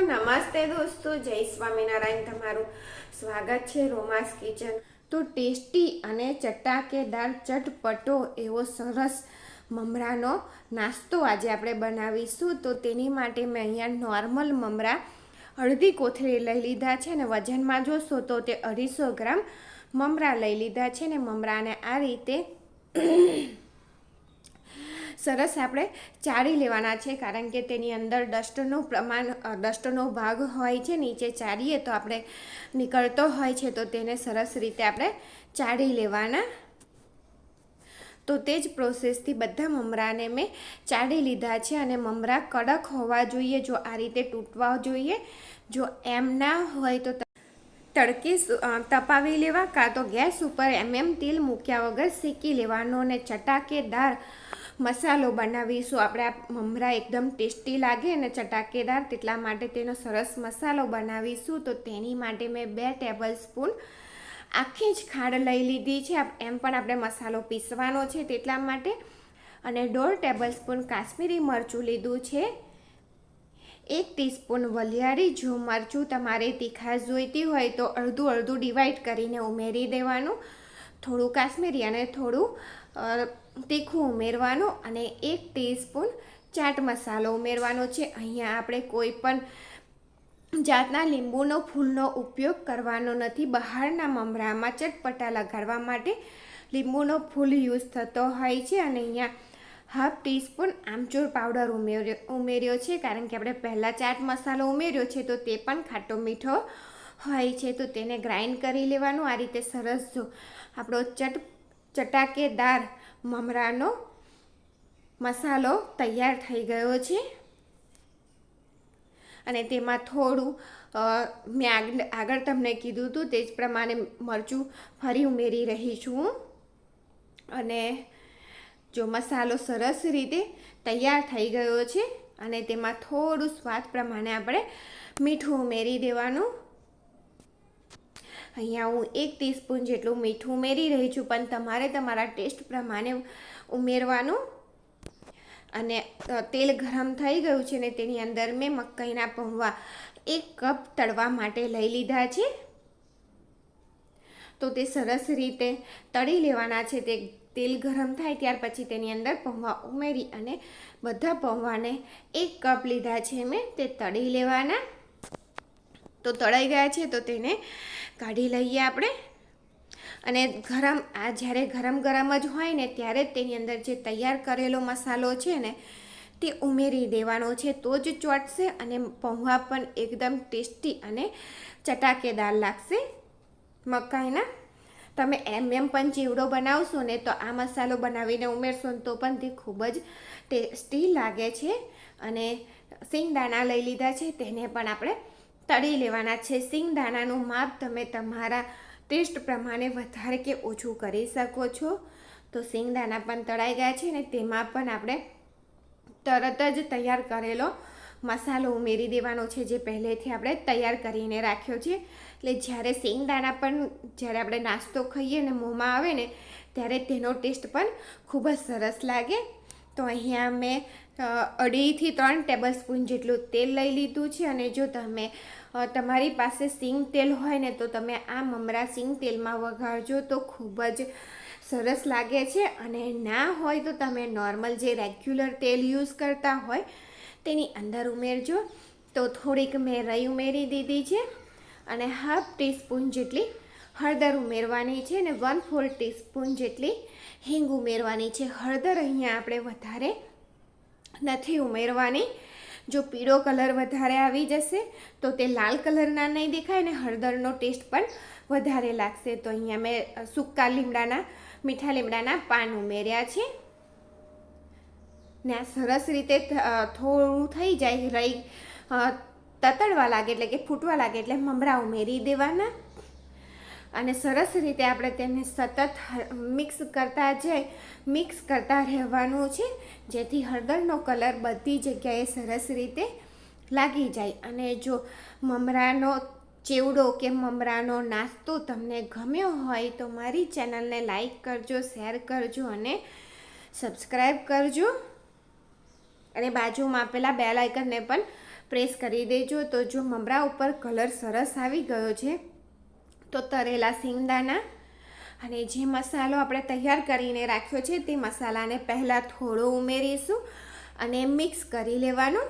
નમસ્તે દોસ્તો, જય સ્વામિનારાયણ. તમારું સ્વાગત છે રોમાસ કિચન. તો ટેસ્ટી અને ચટાકેદાર ચટપટો એવો સરસ મમરાનો નાસ્તો આજે આપણે બનાવીશું. તો તેની માટે મેં અહીંયા નોર્મલ મમરા અડધી કોથળી લઈ લીધા છે ને વજનમાં જોશો તો તે અઢીસો ગ્રામ મમરા લઈ લીધા છે ને મમરાને આ રીતે સરસ આપણે ચાળી લેવાના છે, કારણ કે તેની અંદર ડસ્ટનું પ્રમાણ ડસ્ટનો ભાગ હોય છે, નીચે ચાળીએ તો આપણે નીકળતો હોય છે, તો તેને સરસ રીતે આપણે ચાળી લેવાના. તો તે જ પ્રોસેસથી બધા મમરાને મેં ચાળી લીધા છે, અને મમરા કડક હોવા જોઈએ, જો આ રીતે તૂટવા જોઈએ. જો એમ ના હોય તો તડકે તપાવી લેવા, કાં તો ગેસ ઉપર એમ એમ તેલ મૂક્યા વગર શેકી લેવાનો, અને ચટાકેદાર મસાલો બનાવીશું. આપણે આ મમરા એકદમ ટેસ્ટી લાગે અને ચટાકેદાર તેટલા માટે તેનો સરસ મસાલો બનાવીશું. તો તેની માટે મેં બે ટેબલ સ્પૂન આખી જ ખાંડ લઈ લીધી છે. એમ પણ આપણે મસાલો પીસવાનો છે તેટલા માટે. અને દોઢ ટેબલ સ્પૂન કાશ્મીરી મરચું લીધું છે. એક ટીસ્પૂન વલિયારી જો મરચું તમારે તીખાશ જોઈતી હોય તો અડધું અડધું ડિવાઈડ કરીને ઉમેરી દેવાનું. થોડું કાશ્મીરી અને થોડું તીખું ઉમેરવાનું અને એક ટીસ્પૂન ચાટ મસાલો ઉમેરવાનો છે. અહીંયા આપણે કોઈ પણ જાતના લીંબુનો ફૂલનો ઉપયોગ કરવાનો નથી. બહારના મમરામાં ચટપટા લગાડવા માટે લીંબુનો ફૂલ યુઝ થતો હોય છે અને અહીંયા હાફ ટીસ્પૂન આમચૂર પાવડર ઉમેર્યો ઉમેર્યો છે. કારણ કે આપણે પહેલાં ચાટ મસાલો ઉમેર્યો છે તો તે પણ ખાટો મીઠો હોય છે. તો તેને ગ્રાઇન્ડ કરી લેવાનું. આ રીતે સરસ આપણો ચટ ચટાકેદાર મમરાનો મસાલો તૈયાર થઈ ગયો છે. અને તેમાં થોડું મેં આગ- આગળ તમને કીધું હતું તે જ પ્રમાણે મરચું ફરી ઉમેરી રહી છું. અને જો મસાલો સરસ રીતે તૈયાર થઈ ગયો છે અને તેમાં થોડું સ્વાદ પ્રમાણે આપણે મીઠું ઉમેરી દેવાનું. અહીંયા હું એક ટીસ્પૂન જેટલું મીઠું ઉમેરી રહી છું, પણ તમારે તમારા ટેસ્ટ પ્રમાણે ઉમેરવાનું. અને તેલ ગરમ થઈ ગયું છે ને તેની અંદર મેં મકાઈના પૌવા એક કપ તળવા માટે લઈ લીધા છે. તો તે સરસ રીતે તળી લેવાના છે, તે તેલ ગરમ થાય ત્યાર પછી તેની અંદર પૌવા ઉમેરી અને બધા પૌવાને એક કપ લીધા છે મેં, તે તળી લેવાના. તો તળાઈ ગયા છે, તો તેને કાઢી લઈએ આપણે. અને ગરમ, આ જ્યારે ગરમ ગરમ જ હોય ને ત્યારે તેની અંદર જે તૈયાર કરેલો મસાલો છે ને, તે ઉમેરી દેવાનો છે. તો જ ચોટશે અને પૌવા પણ એકદમ ટેસ્ટી અને ચટાકેદાર લાગશે મકાઈના. તમે એમ એમ પણ ચીવડો બનાવશો ને તો આ મસાલો બનાવીને ઉમેરશો ને તો પણ તે ખૂબ જ ટેસ્ટી લાગે છે. અને સિંગદાણા લઈ લીધા છે, તેને પણ આપણે તળી લેવાના છે. સિંગદાણાનું માપ તમે તમારા ટેસ્ટ પ્રમાણે વધારે કે ઓછું કરી શકો છો. તો સિંગદાણા પણ તળાઈ ગયા છે ને તેમાં પણ આપણે તરત જ તૈયાર કરેલો મસાલો ઉમેરી દેવાનો છે જે પહેલેથી આપણે તૈયાર કરીને રાખ્યો છે. એટલે જ્યારે સિંગદાણા પણ જ્યારે આપણે નાસ્તો ખાઈએ ને મોંમાં આવે ને ત્યારે તેનો ટેસ્ટ પણ ખૂબ જ સરસ લાગે. તો અહીંયા મેં અઢીથી ત્રણ ટેબલ સ્પૂન જેટલું તેલ લઈ લીધું છે અને જો તમે તમારી પાસે સિંગ તેલ હોય ને તો તમે આ મમરા સિંગ તેલમાં વઘારજો તો ખૂબ જ સરસ લાગે છે અને ના હોય તો તમે નોર્મલ જે રેગ્યુલર તેલ યુઝ કરતા હોય તેની અંદર ઉમેરજો. તો થોડીક મેં રઈ ઉમેરી દીધી છે અને હાફ ટીસ્પૂન જેટલી હળદર ઉમેરવાની છે અને વન ફોર ટીસ્પૂન જેટલી હિંગ ઉમેરવાની છે. હળદર અહીંયા આપણે વધારે નથી ઉમેરવાની. જો પીળો કલર વધારે આવી જશે, તો તે લાલ કલરના નહીં દેખાય ને હળદરનો ટેસ્ટ પણ વધારે લાગશે. તો અહીંયા મેં સૂકા લીમડાના, મીઠા લીમડાના પાન ઉમેર્યા છે. ને આ સરસ રીતે થોડું થઈ જાય, રહી તતડવા લાગે એટલે કે ફૂટવા લાગે એટલે મમરા ઉમેરી દેવાના. અને સરસ રીતે આપણે તેને સતત મિક્સ કરતા જઈ મિક્સ કરતા રહેવાનું છે, જેથી હળદરનો કલર બધી જગ્યાએ સરસ રીતે લાગી જાય. અને જો મમરાનો ચેવડો કે મમરાનો નાસ્તો તમને ગમ્યો હોય તો મારી ચેનલને લાઈક કરજો, શેર કરજો અને સબસ્ક્રાઈબ કરજો. અને બાજુમાં આપેલા બેલ આઇકનને પણ પ્રેસ કરી દેજો તો જો મમરા ઉપર કલર સરસ આવી ગયો છે તો તરેલા સિંગદાણા અને જે મસાલો આપણે તૈયાર કરીને રાખ્યો છે તે મસાલાને પહેલાં થોડો ઉમેરીશું અને મિક્સ કરી લેવાનું.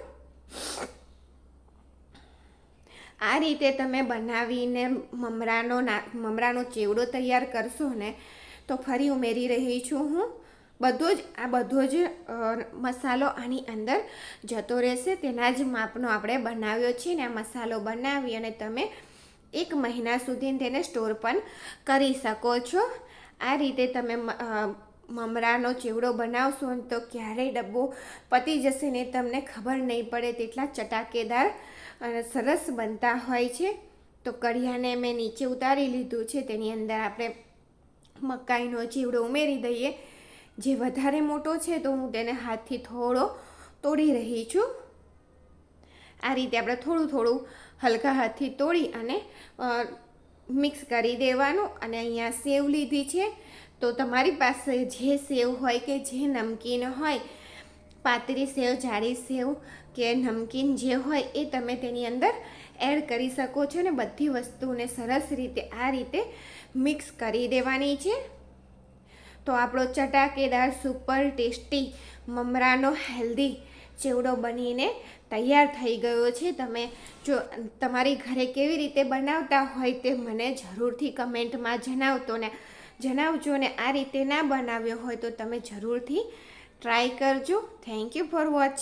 આ રીતે તમે બનાવીને મમરાનો મમરાનો ચેવડો તૈયાર કરશો ને તો ફરી ઉમેરી રહી છું હું. બધો જ, આ બધો જ મસાલો આની અંદર જતો રહેશે. તેના જ માપનો આપણે બનાવ્યો છે ને આ મસાલો બનાવી અને તમે એક મહિના સુધી તેને સ્ટોર પણ કરી શકો છો. આ રીતે તમે મમરાનો ચેવડો બનાવશો તો ક્યારેય ડબ્બો પતી જશે ને તમને ખબર નહીં પડે તેટલા ચટાકેદાર અને સરસ બનતા હોય છે. તો કઢિયાને મેં નીચે ઉતારી લીધું છે. તેની અંદર આપણે મકાઈનો ચીવડો ઉમેરી દઈએ. જે વધારે મોટો છે તો હું તેને હાથથી થોડો તોડી રહી છું. આ રીતે આપણે થોડું થોડું હલકા હાથથી તોડી અને મિક્સ કરી દેવાનું અને અહીંયા સેવ લીધી છે. તો તમારી પાસે જે સેવ હોય કે જે નમકીન હોય, પાતળી સેવ, જાડી સેવ કે નમકીન જે હોય એ તમે તેની અંદર એડ કરી શકો છો ને બધી વસ્તુને સરસ રીતે આ રીતે મિક્સ કરી દેવાની છે. તો આપણો ચટાકેદાર સુપર ટેસ્ટી મમરાનો હેલ્ધી ચેવડો બનીને તૈયાર થઈ ગયો છે. તમે જો તમારી ઘરે કેવી રીતે બનાવતા હોય તે મને જરૂરથી કમેન્ટમાં જણાવતો ને જણાવજો ને આ રીતે ના બનાવ્યો હોય તો તમે જરૂરથી ટ્રાય કરજો. Thank you for watching